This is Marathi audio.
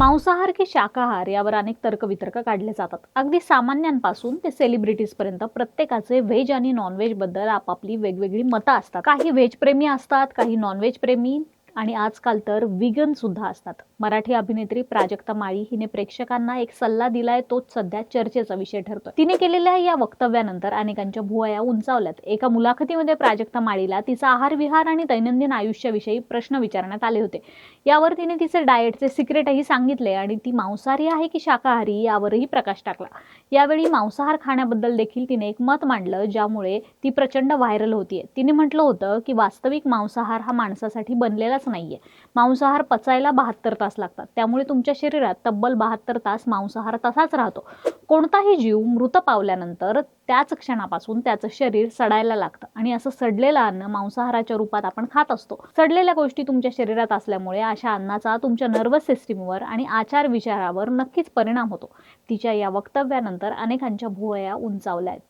मांसाहार की शाकाहार यावर अनेक तर्कवितर्क काढले जातात. अगदी सामान्यांपासून ते सेलिब्रिटीज पर्यंत प्रत्येकाचे व्हेज आणि नॉनव्हेजबद्दल आपापली वेगवेगळी मतं असतात. काही व्हेज प्रेमी असतात काही नॉनव्हेज प्रेमी आणि आजकाल तर विगन सुद्धा असतात. मराठी अभिनेत्री प्राजक्ता माळी हिने प्रेक्षकांना एक सल्ला दिलाय तोच सध्या चर्चेचा विषय ठरतोय. तिने केलेल्या या वक्तव्यानंतर अनेकांच्या भुवया उंचावल्यात. एका मुलाखतीमध्ये प्राजक्ता माळीला तिचा आहार विहार आणि दैनंदिन आयुष्याविषयी प्रश्न विचारण्यात आले होते. यावर तिने तिचे डाएटचे सिक्रेटही सांगितले आणि ती मांसाहारी आहे की शाकाहारी यावरही प्रकाश टाकला. यावेळी मांसाहार खाण्याबद्दल देखील तिने एक मत मांडलं ज्यामुळे ती प्रचंड व्हायरल होतीये. तिने म्हटलं होतं की वास्तविक मांसाहार हा माणसासाठी बनलेला बनलेलाच नाहीये. मांसाहार पचायला बहात्तर तास लागतात. त्यामुळे तुमच्या शरीरात तब्बल बहात्तर तास मांसाहार तसाच राहतो. कोणताही जीव मृत पावल्यानंतर त्याच क्षणापासून त्याचं शरीर सडायला लागतं. आणि असं सडलेलं अन्न मांसाहाराच्या रूपात आपण खात असतो. सडलेल्या गोष्टी तुमच्या शरीरात असल्यामुळे अशा अन्नाचा तुमच्या नर्वस सिस्टीमवर आणि आचार विचारावर नक्कीच परिणाम होतो. तिच्या या वक्तव्यानंतर अनेकांच्या भुवया उंचावल्या आहेत.